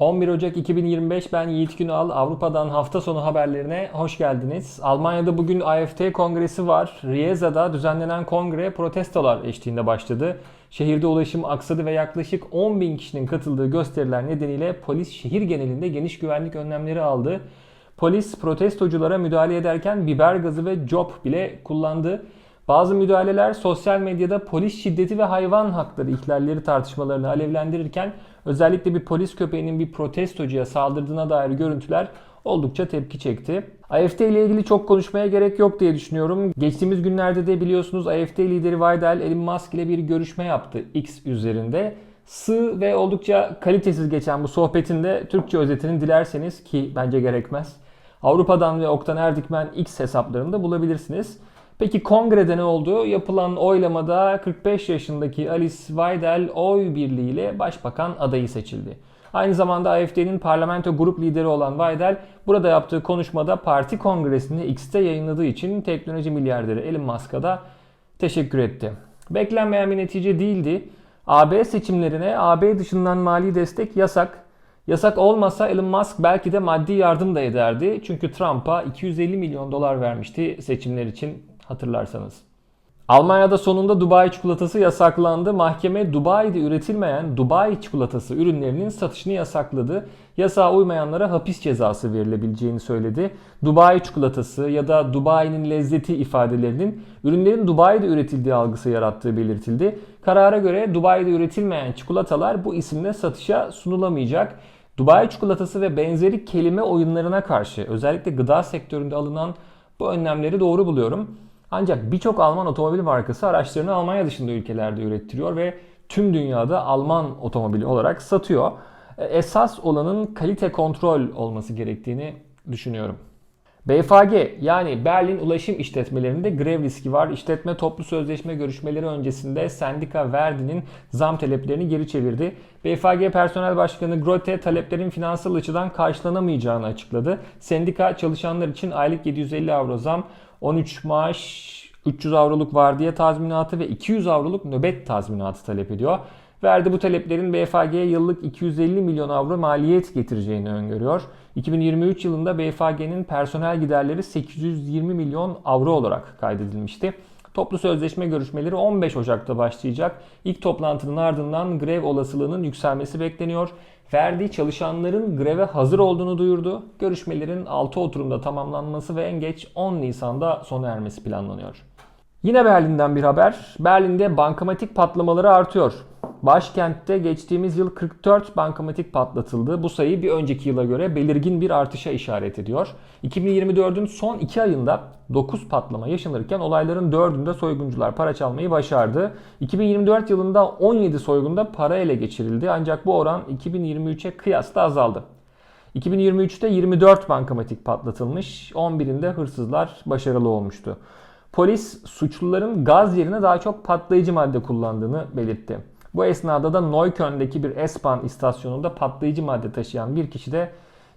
11 Ocak 2025 ben Yiğit Günal. Avrupa'dan hafta sonu haberlerine hoş geldiniz. Almanya'da bugün AFT kongresi var. Rieza'da düzenlenen kongre protestolar eşliğinde başladı. Şehirde ulaşım aksadı ve yaklaşık 10 bin kişinin katıldığı gösteriler nedeniyle polis şehir genelinde geniş güvenlik önlemleri aldı. Polis protestoculara müdahale ederken biber gazı ve cop bile kullandı. Bazı müdahaleler sosyal medyada polis şiddeti ve hayvan hakları ihlalleri tartışmalarını alevlendirirken özellikle bir polis köpeğinin bir protestocuya saldırdığına dair görüntüler oldukça tepki çekti. AFD ile ilgili çok konuşmaya gerek yok diye düşünüyorum. Geçtiğimiz günlerde de biliyorsunuz AFD lideri Weidel Elon Musk ile bir görüşme yaptı X üzerinde. Sığ ve oldukça kalitesiz geçen bu sohbetinde Türkçe özetini dilerseniz ki bence gerekmez. Avrupa'dan ve Oktan Erdikmen X hesaplarında bulabilirsiniz. Peki kongrede ne oldu? Yapılan oylamada 45 yaşındaki Alice Weidel oy birliğiyle başbakan adayı seçildi. Aynı zamanda AFD'nin parlamento grup lideri olan Weidel burada yaptığı konuşmada parti kongresini X'te yayınladığı için teknoloji milyarderi Elon Musk'a da teşekkür etti. Beklenmeyen bir netice değildi. AB seçimlerine AB dışından mali destek yasak. Yasak olmasa Elon Musk belki de maddi yardım da ederdi. Çünkü Trump'a 250 milyon dolar vermişti seçimler için hatırlarsanız. Almanya'da sonunda Dubai çikolatası yasaklandı. Mahkeme Dubai'de üretilmeyen Dubai çikolatası ürünlerinin satışını yasakladı. Yasağa uymayanlara hapis cezası verilebileceğini söyledi. Dubai çikolatası ya da Dubai'nin lezzeti ifadelerinin ürünlerin Dubai'de üretildiği algısı yarattığı belirtildi. Karara göre Dubai'de üretilmeyen çikolatalar bu isimle satışa sunulamayacak. Dubai çikolatası ve benzeri kelime oyunlarına karşı özellikle gıda sektöründe alınan bu önlemleri doğru buluyorum. Ancak birçok Alman otomobil markası araçlarını Almanya dışında ülkelerde ürettiriyor ve tüm dünyada Alman otomobili olarak satıyor. E, Esas olanın kalite kontrol olması gerektiğini düşünüyorum. BFG yani Berlin Ulaşım İşletmelerinde grev riski var. İşletme toplu sözleşme görüşmeleri öncesinde sendika Verdi'nin zam taleplerini geri çevirdi. BFG Personel Başkanı Grote taleplerin finansal açıdan karşılanamayacağını açıkladı. Sendika çalışanlar için aylık 750 avro zam, 13 maaş, 300 avroluk vardiya tazminatı ve 200 avroluk nöbet tazminatı talep ediyor. Verdi bu taleplerin BFG'ye yıllık 250 milyon avro maliyet getireceğini öngörüyor. 2023 yılında BFG'nin personel giderleri 820 milyon avro olarak kaydedilmişti. Toplu sözleşme görüşmeleri 15 Ocak'ta başlayacak. İlk toplantının ardından grev olasılığının yükselmesi bekleniyor. Verdi çalışanların greve hazır olduğunu duyurdu. Görüşmelerin 6 oturumda tamamlanması ve en geç 10 Nisan'da sona ermesi planlanıyor. Yine Berlin'den bir haber. Berlin'de bankamatik patlamaları artıyor. Başkentte geçtiğimiz yıl 44 bankamatik patlatıldı. Bu sayı bir önceki yıla göre belirgin bir artışa işaret ediyor. 2024'ün son 2 ayında 9 patlama yaşanırken olayların 4'ünde soyguncular para çalmayı başardı. 2024 yılında 17 soygunda para ele geçirildi ancak bu oran 2023'e kıyasla azaldı. 2023'te 24 bankamatik patlatılmış, 11'inde hırsızlar başarılı olmuştu. Polis suçluların gaz yerine daha çok patlayıcı madde kullandığını belirtti. Bu esnada da Neukölln'deki bir S-Bahn istasyonunda patlayıcı madde taşıyan bir kişi de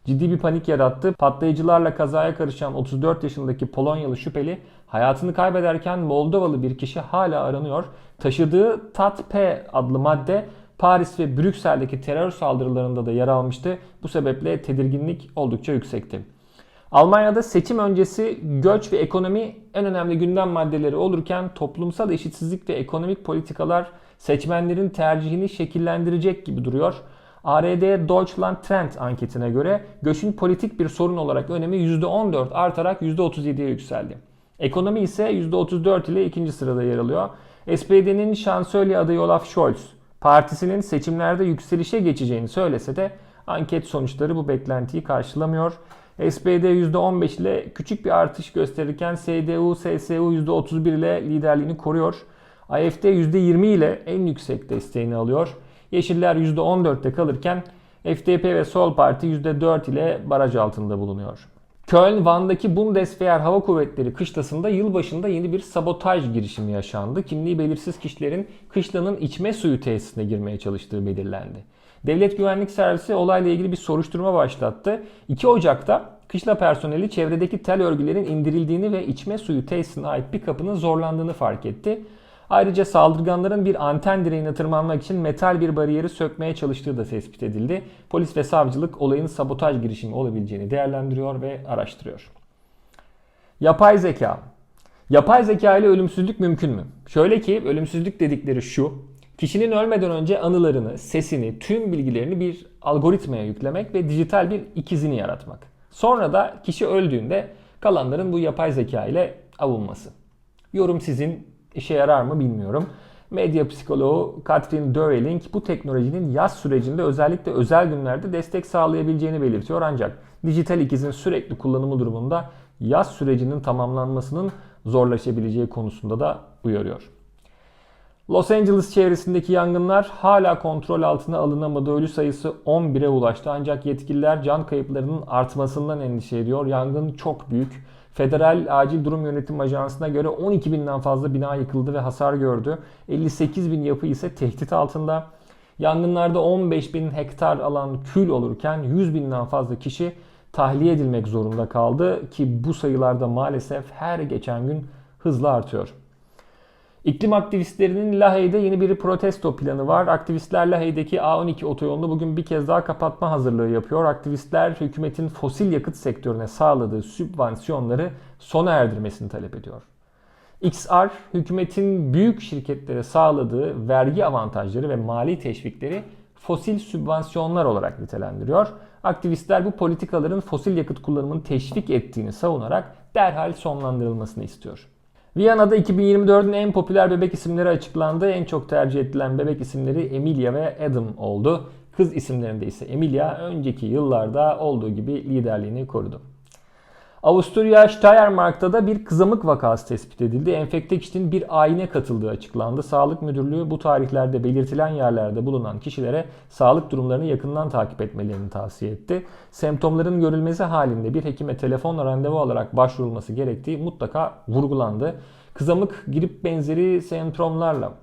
ciddi bir panik yarattı. Patlayıcılarla kazaya karışan 34 yaşındaki Polonyalı şüpheli hayatını kaybederken Moldovalı bir kişi hala aranıyor. Taşıdığı TAT-P adlı madde Paris ve Brüksel'deki terör saldırılarında da yer almıştı. Bu sebeple tedirginlik oldukça yüksekti. Almanya'da seçim öncesi göç ve ekonomi en önemli gündem maddeleri olurken toplumsal eşitsizlik ve ekonomik politikalar seçmenlerin tercihini şekillendirecek gibi duruyor. ARD Deutschland Trend anketine göre göçün politik bir sorun olarak önemi %14 artarak %37'ye yükseldi. Ekonomi ise %34 ile ikinci sırada yer alıyor. SPD'nin şansölye adayı Olaf Scholz, partisinin seçimlerde yükselişe geçeceğini söylese de anket sonuçları bu beklentiyi karşılamıyor. SPD %15 ile küçük bir artış gösterirken CDU, CSU %31 ile liderliğini koruyor. AFD %20 ile en yüksek desteğini alıyor. Yeşiller %14'te kalırken FDP ve Sol Parti %4 ile baraj altında bulunuyor. Köln, Van'daki Bundeswehr Hava Kuvvetleri kışlasında yılbaşında yeni bir sabotaj girişimi yaşandı. Kimliği belirsiz kişilerin kışlanın içme suyu tesisine girmeye çalıştığı belirlendi. Devlet Güvenlik Servisi olayla ilgili bir soruşturma başlattı. 2 Ocak'ta kışla personeli çevredeki tel örgülerin indirildiğini ve içme suyu tesisine ait bir kapının zorlandığını fark etti. Ayrıca saldırganların bir anten direğine tırmanmak için metal bir bariyeri sökmeye çalıştığı da tespit edildi. Polis ve savcılık olayın sabotaj girişimi olabileceğini değerlendiriyor ve araştırıyor. Yapay zeka. Yapay zeka ile ölümsüzlük mümkün mü? Şöyle ki ölümsüzlük dedikleri şu. Kişinin ölmeden önce anılarını, sesini, tüm bilgilerini bir algoritmaya yüklemek ve dijital bir ikizini yaratmak. Sonra da kişi öldüğünde kalanların bu yapay zeka ile avunması. Yorum sizin işe yarar mı bilmiyorum. Medya psikoloğu Katrin Döreling bu teknolojinin yaz sürecinde özellikle özel günlerde destek sağlayabileceğini belirtiyor ancak dijital ikizin sürekli kullanımı durumunda yaz sürecinin tamamlanmasının zorlaşabileceği konusunda da uyarıyor. Los Angeles çevresindeki yangınlar hala kontrol altına alınamadı. Ölü sayısı 11'e ulaştı ancak yetkililer can kayıplarının artmasından endişe ediyor. Yangın çok büyük. Federal Acil Durum Yönetim Ajansı'na göre 12 binden fazla bina yıkıldı ve hasar gördü. 58 bin yapı ise tehdit altında. Yangınlarda 15 bin hektar alan kül olurken 100 binden fazla kişi tahliye edilmek zorunda kaldı ki bu sayılarda maalesef her geçen gün hızla artıyor. İklim aktivistlerinin Lahey'de yeni bir protesto planı var. Aktivistler Lahey'deki A12 otoyolunu bugün bir kez daha kapatma hazırlığı yapıyor. Aktivistler hükümetin fosil yakıt sektörüne sağladığı sübvansiyonları sona erdirmesini talep ediyor. XR, hükümetin büyük şirketlere sağladığı vergi avantajları ve mali teşvikleri fosil sübvansiyonlar olarak nitelendiriyor. Aktivistler bu politikaların fosil yakıt kullanımını teşvik ettiğini savunarak derhal sonlandırılmasını istiyor. Viyana'da 2024'ün en popüler bebek isimleri açıklandı. En çok tercih edilen bebek isimleri Emilia ve Adam oldu. Kız isimlerinde ise Emilia önceki yıllarda olduğu gibi liderliğini korudu. Avusturya Steiermark'ta da bir kızamık vakası tespit edildi. Enfekte kişinin bir ayine katıldığı açıklandı. Sağlık Müdürlüğü bu tarihlerde belirtilen yerlerde bulunan kişilere sağlık durumlarını yakından takip etmelerini tavsiye etti. Semptomların görülmesi halinde bir hekime telefonla randevu alarak başvurulması gerektiği mutlaka vurgulandı. Kızamık grip benzeri semptomlarla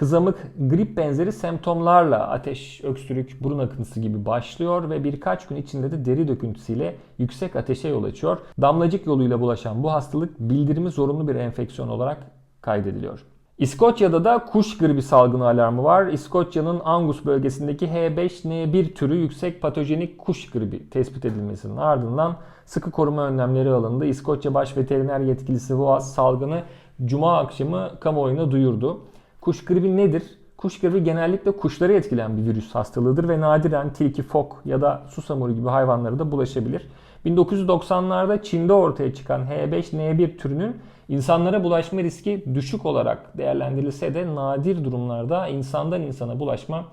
Kızamık grip benzeri semptomlarla ateş, öksürük, burun akıntısı gibi başlıyor ve birkaç gün içinde de deri döküntüsüyle yüksek ateşe yol açıyor. Damlacık yoluyla bulaşan bu hastalık bildirimi zorunlu bir enfeksiyon olarak kaydediliyor. İskoçya'da da kuş gribi salgını alarmı var. İskoçya'nın Angus bölgesindeki H5N1 türü yüksek patojenik kuş gribi tespit edilmesinin ardından sıkı koruma önlemleri alındı. İskoçya Baş Veteriner Yetkilisi Boğaz salgını Cuma akşamı kamuoyuna duyurdu. Kuş gribi nedir? Kuş gribi genellikle kuşları etkileyen bir virüs hastalığıdır ve nadiren tilki, fok ya da susamuru gibi hayvanlara da bulaşabilir. 1990'larda Çin'de ortaya çıkan H5N1 türünün insanlara bulaşma riski düşük olarak değerlendirilse de nadir durumlarda insandan insana bulaşma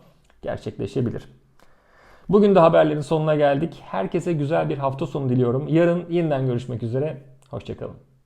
gerçekleşebilir. Bugün de haberlerin sonuna geldik. Herkese güzel bir hafta sonu diliyorum. Yarın yeniden görüşmek üzere. Hoşçakalın.